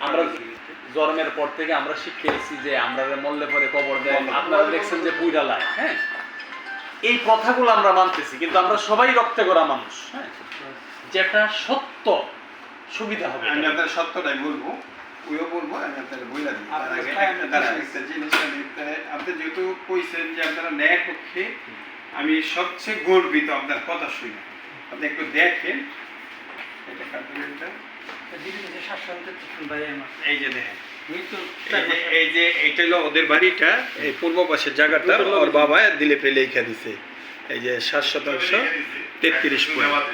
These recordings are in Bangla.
আমরা জন্মের পর থেকে আমরা শিখে এসেছি যে আমরা যে মরলে পরে কবর দেয়। আপনারা দেখছেন যে পুইরালায় হ্যাঁ? এই কথাগুলো আমরা মানতেছি কিন্তু আমরা সবাই রক্তে করা মানুষ হ্যাঁ? যেটা সত্য সুবিধা হবে আমি আপনার সত্যটাই বলব ওইও বলব আমি আপনার বইলা দিই। তার আগে একটা জিনিস আমি আপনি যেহেতু কইছেন যে আপনারা ন্যায় পক্ষে আমি সবচেয়ে গর্বিত আপনার কথা শুনে। আপনি একটু দেখেন এটা কার্টুনটা এই যে দেখেন। এই যে এই হলো ওদের বাড়িটা এই পূর্ব পাশের জায়গাটা ওর বাবা দিলে পেলে লেখা দিছে। এই যে সাত শতাংশ তেত্রিশ পয়েন্ট।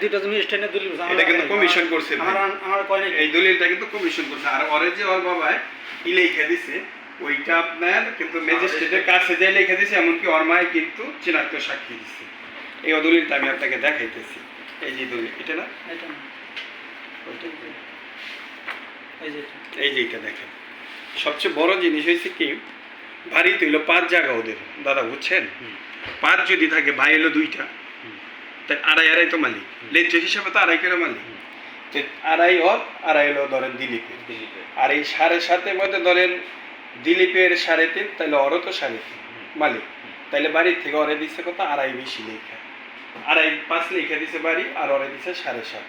দুইটা তুমি স্ট্যান্ডে দলিল এটা কিন্তু কমিশন করছে ভাই। আমার আমার কয় নাই। এই দলিলটা কিন্তু কমিশন করছে। আর ওরে যে ওর বাবা ই লেখা দিছে ওইটা আপনার কিন্তু ম্যাজিস্ট্রেটের কাছে যে লেখা দিছে এমনকি ওর মায় কিন্তু চিনাক্ত সাক্ষী দিছে। এই দলিলটা আমি আপনাকে দেখাইতেছি। এই যে দলিল এটা না? এটা না, ওইটা। এই যে এটা। দেখেন। সবচেয়ে বড় জিনিস হয়েছে কি বাড়ি তো হইল পাঁচ জায়গা ওদের। দাদা বুঝছেন? পাঁচ যদি থাকে ভাই হলো দুইটা। তাই আড়াই আড়াই তো মালিক। লেজ্জ হিসাবে তো আড়াই করে মালিক। আড়াই ওর আড়াই হলো ধরেন দিলীপের। আর এই সাড়ে সাতের মধ্যে ধরেন দিলীপের সাড়ে তিন তাহলে ওরও তো সাড়ে তিন। মালিক। তাহলে বাড়ির থেকে ওরে দিচ্ছে কত? আড়াই বেশি লেখা। আড়াই পাঁচ লেখা দিছে বাড়ি আর ওরে দিছে সাড়ে সাত।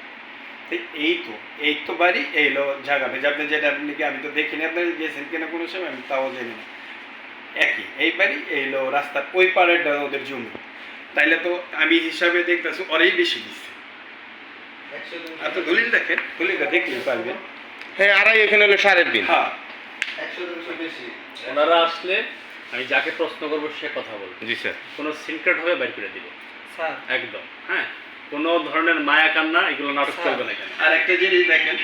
এই তো এই তো বাড়ি এই হলো জায়গা যে আপনি যেটা আপনি কি আমি তো দেখিনি আপনার গিয়েছেন কিনা কোনো সময় আমি তাও জানি না একই এই বাড়ি এই হলো রাস্তার ওই পাড়ের ওদের জমি। তাইলে তো আমি হিসাবে দেখতেছি ওরেই বেশি দিচ্ছে। তো দলিল দেখেন দলিলটা দেখলে পারবেন। হ্যাঁ আড়াই এখানে হলো সাড়ে তিন হ্যাঁ। ওনারা আসলে আমি যাকে প্রশ্ন করব সে কথা বলব। জি স্যার। কোনো সিক্রেট হবে বাইর করে দিবে। স্যার। একদম হ্যাঁ? কোনো ধরনের মায়া কান্না এগুলো নাটক চলবে না এখানে। আর একটা জিনিস দেখেন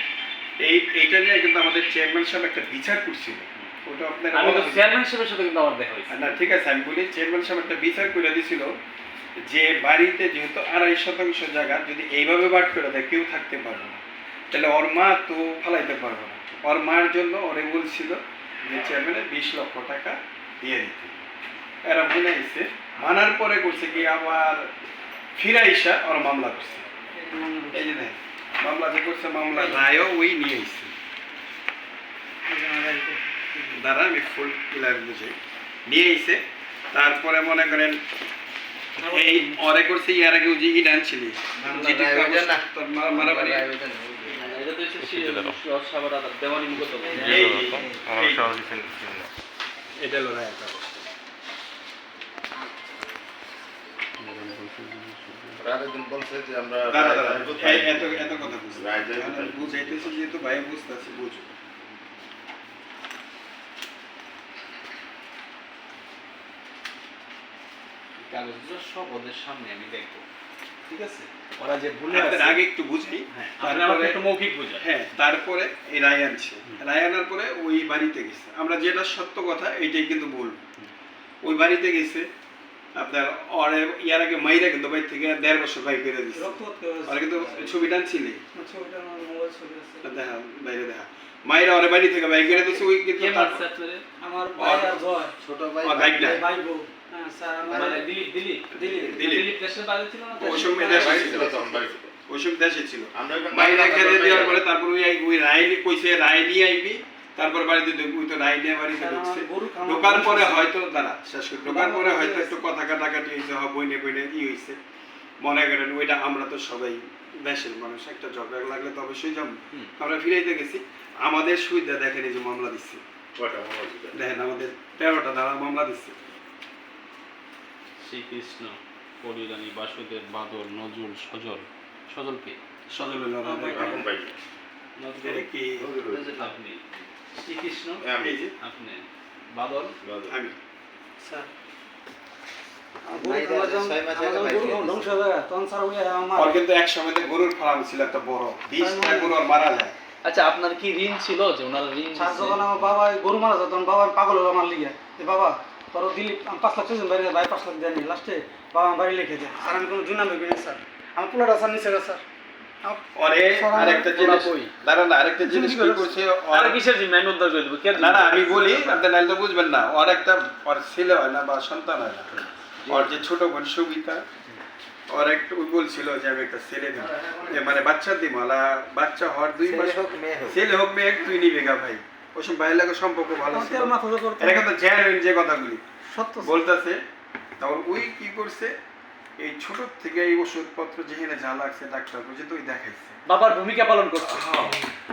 এই এইটা নিয়ে কিন্তু আমাদের চেয়ারম্যান সাহেব একটা বিচার করছিল। ওটা আপনার আমি তো চেয়ারম্যান সাহেবের সাথে কিন্তু আমার দেখা হয়েছে। না ঠিক আছে আমি বলি চেয়ারম্যান সাহেব একটা বিচার করে দিছিল যে বাড়িতে যেহেতু আড়াই শতাংশ জায়গা যদি এইভাবে বাট করে দেয় কেউ থাকতে পারবে না। তাহলে ওর মা তো ফালাইতে পারবে না। ওর মার জন্য ওরে বলছিল যে চেয়ারম্যানের বিশ লক্ষ টাকা দিয়ে দিতে। এরা মনে মানার পরে করছে কি ফিরাইসা ওর মামলা করছে। এই যে মামলা যে করছে মামলা রায়ও ওই নিয়ে এসছে দ্বারা আমি ফুল ক্লিয়ার বুঝি নিয়ে এসে তারপরে মনে করেন এই অরে করছে ইয়ার আগে যে ছিল। মারামারি এটা তো হচ্ছে সাবার দেওয়ানি মুখত এই আমার এই- সহজ দিচ্ছেন এটা হলো রায়টা রাতের বলছে যে আমরা দাঁড়া দাঁড়া এই এত এত কথা বুঝছি রায় যাই কোথায়? বুঝাইতেছি যেহেতু ভাই বুঝতেছি বুঝো। কাগজগুলো সব ওদের সামনে আমি দেখব। ঠিক আছে? ওরা যে ভুলে আগে একটু বুঝাই। হ্যাঁ একটু মৌখিক বোঝান। হ্যাঁ তারপরে এই রায় আনছে। রায় আনার পরে ওই বাড়িতে গেছে। আমরা যেটা সত্য কথা এইটাই কিন্তু বলব। ওই বাড়িতে গেছে আপনার ওরে ইয়ার আগে মাইরা কিন্তু বাড়ি থেকে দেড় বছর বাই করে দিচ্ছে। ওরা কিন্তু ছবি টানছিলে? ছবিটা আমার মোবাইল ছবি আছে। দেখা বাইরে দেখা। মাইরা ওরে বাড়ি থেকে বাই করে দিচ্ছে ওই কিন্তু আমার ভাই আর জয় ছোট ভাই বাইক না। ভাই বউ। না? ওই সময় দেশে ছিল। ছিল তখন বাড়ি ওই সময় দেশে ছিল। আমরা এখন মাইরা বাড়ি দেওয়ার পরে তারপর ওই ওই রায় নি- কইছে রায় নিয়ে আইবি তারপর বাড়িতে ওই তো রায় নিয়ে বাড়িতে ঢুকছে। ঢোকার পরে হয়তো দাঁড়া শেষ করি ঢোকার পরে হয়তো একটু কথা কাটাকাটি হয়েছে হয় বইনে বইনে ই হয়েছে। মনে করেন ওইটা আমরা তো সবাই দেশের মানুষ একটা ঝগড়া লাগলে তো অবশ্যই যাব। আমরা ফিরাইতে গেছি। আমাদের সুবিধা দেখেন এই যে মামলা দিচ্ছে? দেখেন আমাদের তেরোটা দ্বারা মামলা দিচ্ছে। শ্রীকৃষ্ণ পরিদানী বাসুদেব বাদল নজরুল সজল। সজল কে? সজল কি? শ্রীকৃষ্ণ আমি। আপনি। বাদল? আমি। স্যার। গরুর ফার্ম ছিল একটা বড়। বিশটা গরু মারা যায়। আচ্ছা আপনার কি ঋণ ছিল যে ওনার ঋণ? যখন আমার বাবা গরু মারা যায় তখন বাবা পাগল হলো আমার লিগে। বাবা তোর দিলীপ পাঁচ লাখ চেয়েছেন বাইরে ভাই পাঁচ লাখ দেয়নি। লাস্টে বাবা আমার বাড়ি লিখে দেয়। স্যার আমি কোনো দুই নাম লিখি স্যার। আমার পুলাটা স্যার নিচে স্যার। আমার- ওরে স্যার, আমার আরেকটা জিনিস দাঁড়া না আরেকটা জিনিস কি করছে? আর কিসের ঋণ আমি করে দেবো না না আমি বলি আপনি নাইলে বুঝবেন না। ওর একটা ওর ছেলে হয় না বা সন্তান হয় না। ওর যে ছোট বোন সবিতা ওর একটু ওই বলছিল যে আমি একটা ছেলে দিব যে মানে বাচ্চা দিব আলা বাচ্চা হওয়ার দুই মাস ছেলে হোক মেয়ে তুই নিবে গা ভাই। ওই সময় ভাইয়ের লাগে সম্পর্ক ভালো ছিল। এটা কিন্তু জেনুইন যে কথাগুলি। সত্য। বলতেছে তারপর ওই কি করছে? এই ছোট থেকে এই ওষুধপত্র যেখানে যা লাগছে ডাক্তার পর্যন্ত ওই দেখাইছে। বাবার ভূমিকা পালন করছে।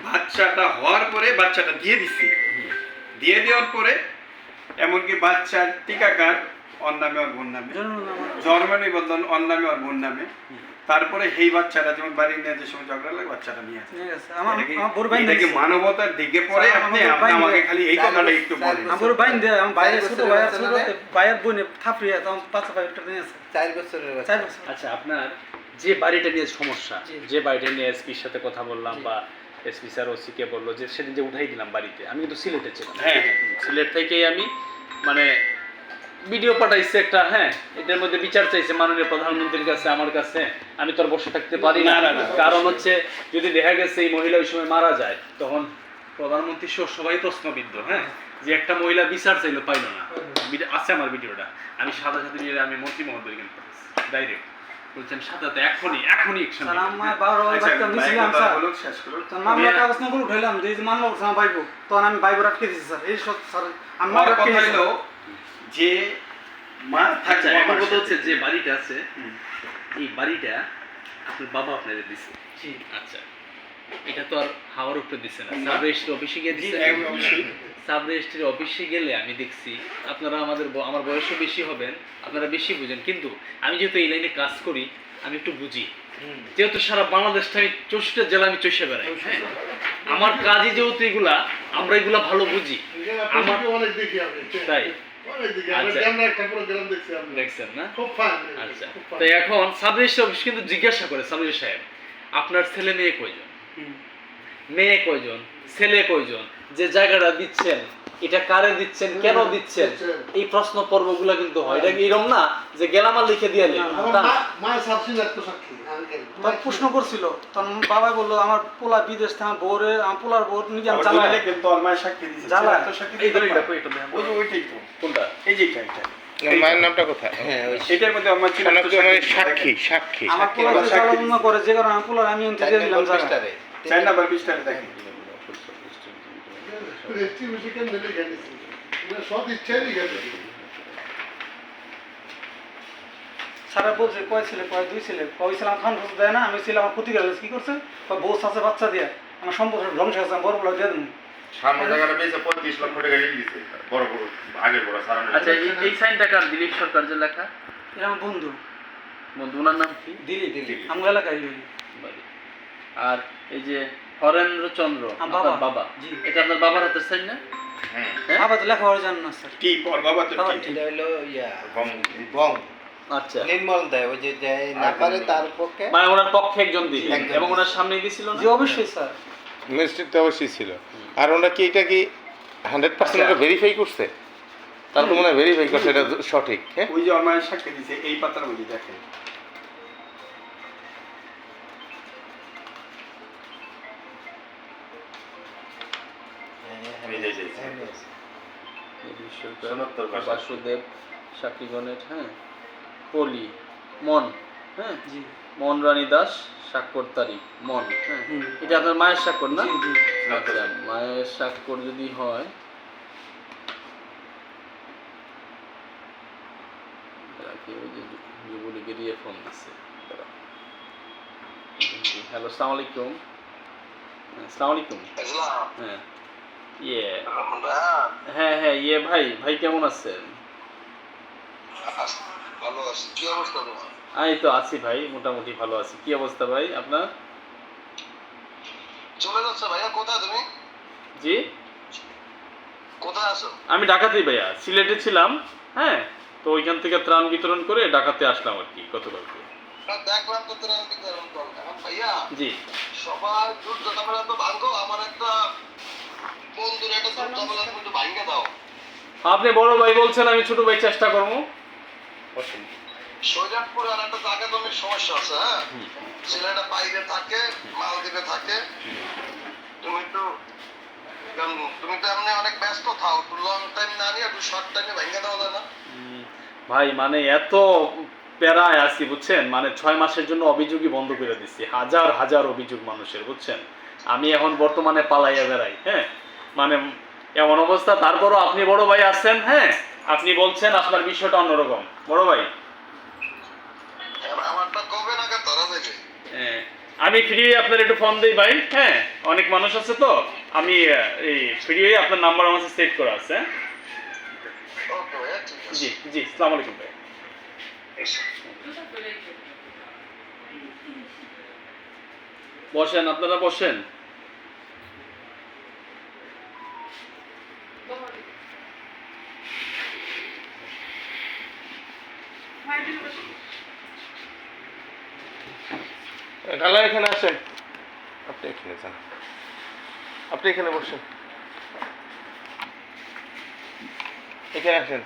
বাচ্চাটা হওয়ার পরে বাচ্চাটা দিয়ে দিছি। দিয়ে দেওয়ার পরে এমনকি বাচ্চার টিকাকার অন্য নামে ওর বোন নামে জন্ম। নিবন্ধন অন নামে ওর বোন নামে তারপরে সেই বাচ্চাটা যেমন বাড়ি নিয়ে যে সময় ঝগড়া লাগে বাচ্চাটা নিয়ে আসে। আছে ভাই। মানবতার দিকে পরে আপনি আমাকে খালি এই কথাটা একটু বলেন। আমার ভাই দেয় আমার বাইরে চার ছোট ভাই রে? ভাইয়ের বোনে তখন পাঁচ ভাইটা নিয়ে আছে। চার বছরের চার বছর আচ্ছা আপনার যে বাড়িটা নিয়ে সমস্যা যে বাড়িটা নিয়ে এসপির সাথে কথা বললাম বা এসপি স্যার ওসিকে বলল যে সেদিন যে উঠাই দিলাম বাড়িতে আমি কিন্তু সিলেটে ছিলাম। হ্যাঁ হ্যাঁ। সিলেট থেকেই আমি মানে ভিডিও পাঠাইছে একটা হ্যাঁ এটার মধ্যে বিচার চাইছে মাননীয় প্রধানমন্ত্রীর কাছে আমার কাছে। আমি তো বসে থাকতে পারি না। কারণ হচ্ছে যদি দেখা গেছে এই মহিলা ওই সময় মারা যায় তখন প্রধানমন্ত্রী সহ সবাই প্রশ্নবিদ্ধ হ্যাঁ? যে একটা মহিলা বিচার চাইলো পাইলো না। আছে আমার ভিডিওটা। আমি সাথে সাথে নিয়ে আমি মন্ত্রী মহোদয় ডাইরেক্ট বলছেন সাথে সাথে এখনই এখনই অ্যাকশন স্যার আমার বারো বাচ্চা ভাই স্যার। বলুক, শেষ করুক। তখন মামলা কাগজ না করে উঠাইলাম যে মামলা করছে আমার তখন আমি ভাইবো আটকে দিয়েছি স্যার। এই সব স্যার আমার কথা হলো যে মা আচ্ছা আমার কথা হচ্ছে যে বাড়িটা আছে এই বাড়িটা আপনার বাবা আপনাদের দিছে। জি। আচ্ছা এটা তো আর হাওয়ার উপরে দিছে না। সাব রেজিস্ট্রি অফিসে গিয়ে দিছে। হ্যাঁ, অবশ্যই। সাব রেজিস্ট্রির অফিসে গেলে আমি দেখছি আপনারা আমাদের আমার বয়সও বেশি হবেন আপনারা বেশি বুঝেন। কিন্তু আমি যেহেতু এই লাইনে কাজ করি আমি একটু বুঝি। যেহেতু সারা বাংলাদেশটা আমি চৌষট্টি জেলা আমি চষে বেড়াই হ্যাঁ? আমার কাজই যেহেতু এগুলা আমরা এগুলা ভালো বুঝি। আমার অনেক দেখি তাই। আচ্ছা। দেখছেন না? আচ্ছা। তো এখন সাব অফিস কিন্তু জিজ্ঞাসা করে সাব সাহেব আপনার ছেলে মেয়ে কয়জন? মেয়ে কয়জন? ছেলে কয়জন? যে জায়গাটা দিচ্ছেন এটা কারে দিচ্ছেন কেন দিচ্ছেন এই প্রশ্ন পর্বগুলো কিন্তু হয় এটা এরকম না যে গেলামাল লিখে দিয়ে। আমার তখন প্রশ্ন করছিল তখন বাবা বলল আমার পোলা বিদেশ থেকে আমার বউরে আমার পোলার বউ নিজে আমি চালাই কিন্তু ওর মায়ের সাক্ষী। তো সাক্ষী এই দলিলটা এটা দেখেন। ওই যে ওইটাই তো। কোনটা এই যে এটা, এটা। মায়ের নামটা কোথায় হ্যাঁ এটার মধ্যে আমার ছিল শনাক্ত একটা সাক্ষী। সাক্ষী আমার পোলা চালানো করে যে কারণে আমার পোলার আমি এনতে দিলাম চার নাম্বার দেখেন। রেস্টি বেশি কেন দিলে গেছে এটা সব ইচ্ছাই গেছে সারা বলছে কয় ছেলে কয় দুই ছেলে? কয় ছিলাম খান খরচ দেয় না? আমি ছিলাম আমার ক্ষতি করে কি করছে? কয় বউ আছে বাচ্চা দিয়ে আমার সম্পর্ক ধ্বংস হয়েছে আমি বড় বড় দিয়ে দেবো। সামনে জায়গাটা পেয়েছে পঁয়ত্রিশ লক্ষ টাকা ঋণ দিছে বড় বড় আগের বড় আচ্ছা এই এই সাইনটা কার? দিলীপ সরকার যে লেখা? এটা আমার বন্ধু। বন্ধু ওনার নাম কি? দিলীপ আমার এলাকায়। আর এই যে হরেন্দ্র চন্দ্র আপনার বাবা। বাবা। এটা আপনার বাবার হাতের সাইন না? হ্যাঁ। হ্যাঁ? বাবা তো লেখাপড়া জান না স্যার কি ওর বাবা তো। এটা হলো ইয়া। বং বং। আচ্ছা। নির্মল দেয় ওই যে দেয় না পারে তার পক্ষে। মানে ওনার পক্ষে একজন দিল এবং ওনার সামনে দিছিল না? জি অবশ্যই স্যার। অবশ্যই ছিল। আর কি এটা কি হান্ড্রেড পার্সেন্ট। ভেরিফাই করছে? তার তো মনে হয় ভেরিফাই করছে এটা সঠিক হ্যাঁ? ওই যে সাক্ষী দিছে এই পাতার মধ্যে দেখেন। এই যে, এই যে, এই যে। সনত্তর ভাষা। বাসুদেব সাকিগণের হ্যাঁ? পলি মন হ্যাঁ? মন রানী দাস স্বাক্ষর তারিখ মন হ্যাঁ? এটা আপনার মায়ের স্বাক্ষর না? আচ্ছা মায়ের স্বাক্ষর যদি হয় রাখি ওই যে যু- যুবলীগের ইয়ে ফোন দিচ্ছে হ্যালো সালাম আলাইকুম। হ্যাঁ, সালাম আলাইকুম। হ্যাঁ। ইয়ে। হ্যাঁ হ্যাঁ ইয়ে ভাই ভাই কেমন আছেন? ভালো আছে। কি অবস্থা তোমার? আমি তো আছি ভাই মোটামুটি ভালো আছি। কি অবস্থা ভাই আপনার? চলে যাচ্ছে ভাইয়া কোথায় তুমি? জি? কোথায় আছো? আমি ঢাকাতেই ভাইয়া সিলেটে ছিলাম হ্যাঁ? তো ওইখান থেকে ত্রাণ বিতরণ করে ঢাকাতে আসলাম আর কি গতকালকে। দেখলাম তো তোরা বিতরণ করো এখন ভাইয়া জি। সবার দুধ ঝামেলা তো ভাঙ্গো আমার একটা আপনি বড় ভাই বলছেন আমি ছোট ভাই চেষ্টা করব। সৈরাটপুরে আর একটা জায়গা জমির সমস্যা আছে হ্যাঁ? ছেলেটা বাইরে থাকে মালদ্বীপে থাকে। তুমি কারণ তুমি তো এমনি অনেক ব্যস্ত থাও একটু লং টাইম না নিয়ে একটু শর্ট টাইমে ভেঙে দেওয়া যায় না? ভাই মানে এত প্যারায় আছি বুঝছেন? মানে ছয় মাসের জন্য অভিযোগই বন্ধ করে দিচ্ছি হাজার হাজার অভিযোগ মানুষের বুঝছেন? আমি এখন বর্তমানে পালাইয়া বেড়াই হ্যাঁ? মানে এমন অবস্থা। তারপরও আপনি বড় ভাই আছেন হ্যাঁ? আপনি বলছেন আপনার বিষয়টা অন্যরকম। বড় ভাই? হ্যাঁ, আমি ফ্রি হয়ে আপনার একটু ফোন দিই ভাই হ্যাঁ? অনেক মানুষ আছে তো। আমি এই ফ্রি হয়ে আপনার নাম্বার আমার সেভ করা আছে হ্যাঁ? আছে। জি জি সালাম আলাইকুম ভাই। বসেন আপনারা বসেন। ডালা এখানে আসেন। আপনি এখানে যান। আপনি এখানে বসেন। এখানে আসেন।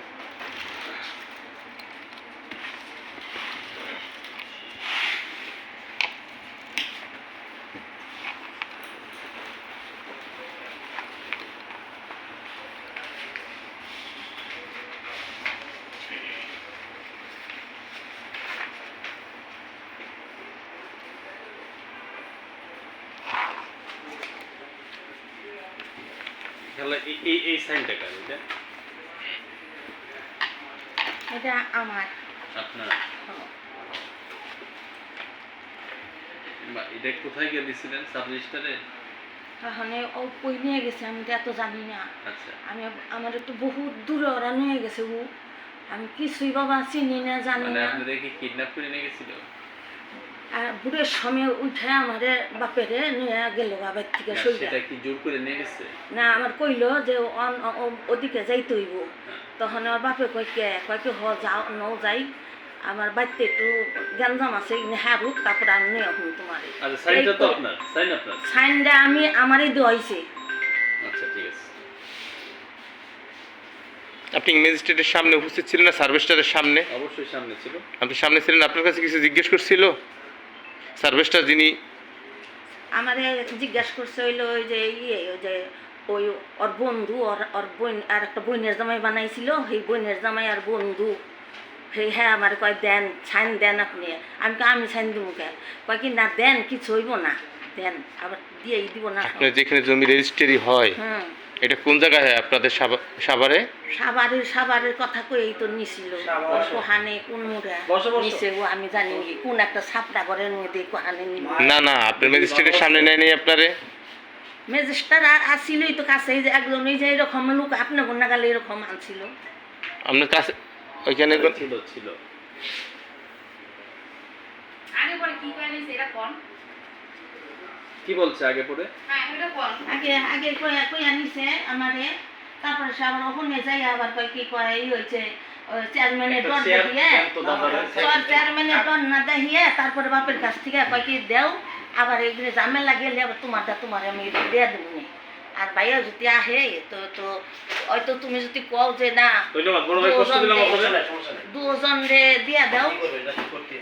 তাহলে এই এই সাইনটা কার এটা? এটা আমার। আপনার। এটা কোথায় গিয়ে দিছিলেন? সাব রেজিস্টারে ওখানে ও কই নিয়ে গেছে আমি তো এত জানি না। আচ্ছা। আমি আমার একটু বহুত দূরে ওরা নিয়ে গেছে ও আমি কিছুই বাবা চিনি না জানি মানে না। আপনাদের কি কিডন্যাপ করে নিয়ে গেছিল? আর বুড়ের সময় উঠে আমারে বাপেরে নিয়ে গেল বাবার থেকে না, সেটা কি জোর করে নিয়ে গেছে? না আমার কইলো যে ওদিকে যাইতে হইব। হ্যাঁ। তখন আমার বাপে কয় কে? কয় কি হ যাও ন যাই। আমার বাড়িতে একটু গ্যাঞ্জাম আছে হারুক তারপরে আমি নিয়ে এখন তোমার। আচ্ছা সাইনটা আমি আমারই দেওয়াইছে আচ্ছা ঠিক আছে। আপনি ম্যাজিস্ট্রেটের সামনে উপস্থিত ছিলেন না সার্ভিসটারের সামনে? অবশ্যই সামনে ছিল। আপনি সামনে ছিলেন আপনার কাছে কিছু জিজ্ঞেস করছিল? সার্ভিসটার যিনি আমারে জিজ্ঞাসা করছে হইল ওই যে ইয়ে ওই যে ওই ওর বন্ধু ওর ওর বোন আর একটা বোনের জামাই বানাইছিল। সেই বোনের জামাই আর বন্ধু। সেই হ্যাঁ আমার কয় দেন ছাইন দেন আপনি। আমি আমি ছাইন দিব কে? কয় কি না দেন কিছু হইব না। দেন আবার দিয়ে দিব না। আপনার যেখানে জমি রেজিস্ট্রি হয় হুম। এটা কোন জায়গায় হয় আপনাদের সাভারে? সাবারের সাবারের কথা কই তো নিছিল। কোহানে কোন মুড়া। নিছে ও আমি জানি কি কোন একটা সাপটা করে মধ্যে কোহানে না। না আপনার ম্যাজিস্ট্রেটের সামনে নেয় নেই আপনারে ম্যাজিস্ট্রেট আসিলই তো কাছে এই যে একজন এই যে এরকম লোক আপনি গুণাগালে এরকম আনছিল। আপনার কাছে ওইখানে ছিল ছিল। আগে পরে কি করে নিছে এটা কোন? কি বলছে আগে পরে? হ্যাঁ আগে আগে কয়া কয়া নিছে আমারে তারপরে সে আবার ওখানে যাই আবার কয় কি কয় এই হয়েছে চেয়ারম্যানের ডর দেখিয়ে। চেয়ার তো দাদারে- চেয়ারম্যানের ডর না দেখিয়ে তারপরে বাপের কাছ থেকে কয় কি দেও আবার এগুলো ঝামেলা গেলে আবার তোমারটা তোমার আমি দিয়ে দেবো আর ভাইয়া যদি আহে তো তো হয়তো তুমি যদি কও যে না দুজন রে দিয়া দাও।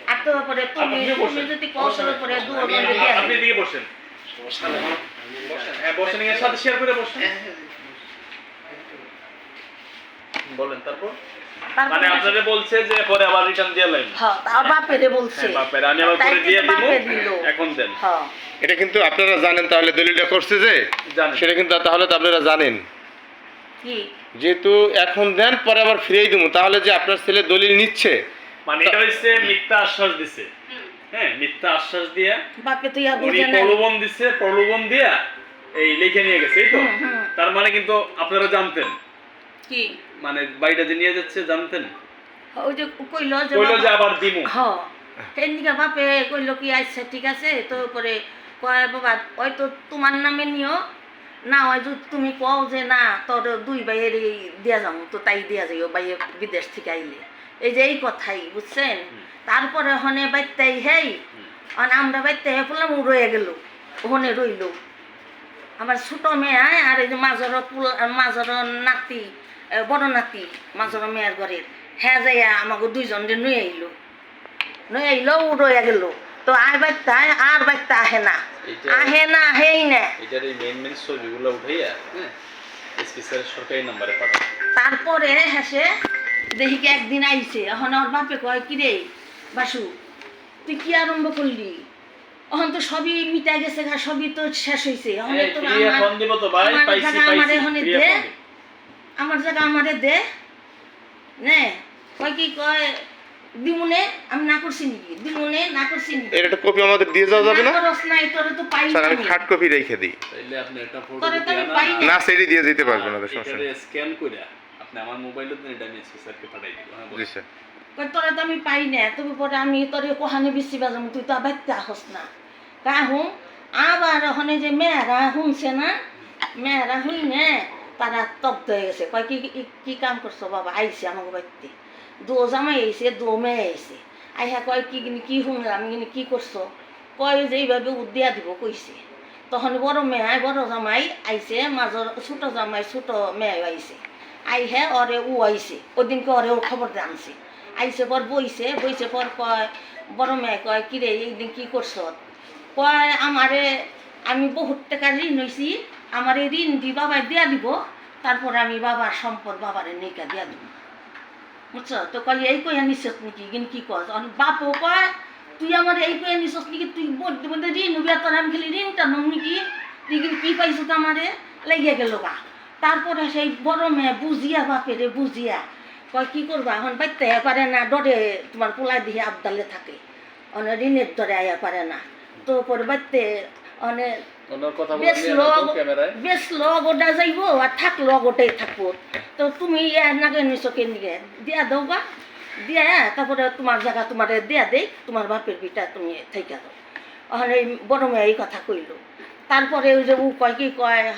আর তো তুমি তুমি যদি কও তো দুজন রে দিয়া দাও। হ্যাঁ সাথে শেয়ার করে বলেন তারপর মানে তারপরে বলছে যে পরে আবার রিটার্ন দিয়ে লাইন। হ্যাঁ তার বাপেরে বলছে। হ্যাঁ আমি আবার পরে দিয়ে দিব এখন দেন। হ্যাঁ। এটা কিন্তু আপনারা জানেন তাহলে দলিলটা করছে যে সেটা কিন্তু তাহলে তো আপনারা জানেন। যেহেতু এখন দেন পরে আবার ফিরিয়ে দেবো। তাহলে যে আপনার ছেলে দলিল নিচ্ছে মানে এটা হচ্ছে মিথ্যা আশ্বাস দিছে। হ্যাঁ মিথ্যা আশ্বাস দিয়ে বাপে তো ইয়া উনি প্রলোভন দিছে প্রলোভন দিয়া এই লিখে নিয়ে গেছে এই তো? হুম, হুম। তার মানে কিন্তু আপনারা জানতেন। কি? মানে বাড়িটা যে নিয়ে যাচ্ছে জানতেন? ওই যে কইলো যে কইলো যে আবার দিমু। হ্যাঁ এদিকে বাপে কইলো কি আচ্ছা ঠিক আছে তো পরে কয় বাবা ওই তো তোমার নামে নিও। না ওই যদি তুমি কও যে না তোর দুই ভাইয়ের দিয়া যাব তো তাই দিয়া যাইও ভাইয়ে বিদেশ থেকে আইলে। এই যে এই কথাই বুঝছেন? তারপরে হনে বাইতাই হেই আর আমরা বাইতে হে ও রয়ে গেল ওখানে রইল। আমার ছোট মেয়ে আর এই যে মাজর পুল মাজর নাতি বড় নাতি মাজর মেয়ের ঘরের হ্যাঁ যাইয়া আমাকে দুইজন রে নই আইলো। নই আইলো ও রয়ে গেল। তো আয় বাইতে আর বাইতে আহে না। আহে না আহেই না। এটার এই মেন মেন ছবিগুলো উঠাইয়া হ্যাঁ এসপি সরকারি নাম্বারে তারপরে হেসে দেখি কি একদিন আইছে। এখন ওর বাপে কয় কি রে বাসু তুই কি আরম্ভ করলি? এখন তো সবই মিটা গেছে গা সবই তো শেষ হয়েছে এখন তো free আমার- এখন দিব তো ভাই আমার পাইছি জায়গা আমারে পাইছি দে। আমার জায়গা আমারে দে। নে কয় কি কয় দিমুনে আমি না করছি নাকি? দিমুনে না করছি নাকি? এর একটা কপি আমাদের দিয়ে যাওয়া যাবে না? করস নাই তোরে তো পাই স্যার আমি। খাট কপি রেখে দিই। তাইলে আপনি একটা ফটো না। সেটি দিয়ে যেতে পারবেন না সমস্যা স্ক্যান করে আপনি আমার মোবাইলে দেন এটা আমি এসপি স্যারকে পাঠাই দিব হ্যাঁ জি স্যার। তোরে তো আমি পাই না তবে পরে আমি তোরে কোহানে বেশি বাজাম তুই তো আবার হস না। আবার ওখানে যে মেয়েরা শুনছে না মেয়েরা শুই না তারা তপ্ত হয়ে গেছে। কয় কি কি- কি কাম করছ বাবা? আইসে আমাকে বাড়িতে। দো জামাই আইসে দো মেয়ে আইসে। আইহা কয় কি কিনি কি শুনলাম আমি কিনি কি করছ? কয় যে এইভাবে উদ্দিয়া দিব কইছে। তখন বড় মেয়ে বড় জামাই আইছে মাজর ছোট জামাই ছোট মেয়ে আইছে আইহে অরে ও আইছে, ওদিনকে অরে ও খবর আনছে আইসে পর বইছে বইছে পর কয়, বড় মেয়ে কয়, কিরে এইদিন কি করছ? কয়, আমারে, আমি বহুত টাকা ঋণ হয়েছি আমার এই ঋণ দি বাবাই দিয়া দিব, তারপরে আমি বাবার সম্পদ বাবারে নেকা দিয়া দিব। বুঝছ? তো কয়, এই কই নিছত নাকি? কিন্তু কি কয় তখন বাপও কয়, তুই আমার এই কই নিছত নাকি? তুই মধ্যে মধ্যে ঋণ হবি তোর আমি খালি ঋণটা নম নাকি? তুই কিন্তু কি পাইছো তো আমারে? লেগে গেল গা। তারপরে সেই বড় মেয়ে বুঝিয়া বাপেরে বুঝিয়া কয় কি করবা? এখন বাইতে পারে না ডরে তোমার পোলাই দিয়ে আবদালে থাকে। অনেক ঋণের ডরে আয়া পারে না। তো পরে বাইতে অনেক বেশ ওটা যাইব আর ওটাই থাকব। তো তুমি নিছো দিয়া দাও গা। দিয়া তারপরে তোমার জায়গা তোমার দিয়া দেই তোমার বাপের বিটা তুমি থেকে দাও। ওখানে বড় মেয়ে এই কথা কইলো। তারপরে ওই যে ও কয় কি কয়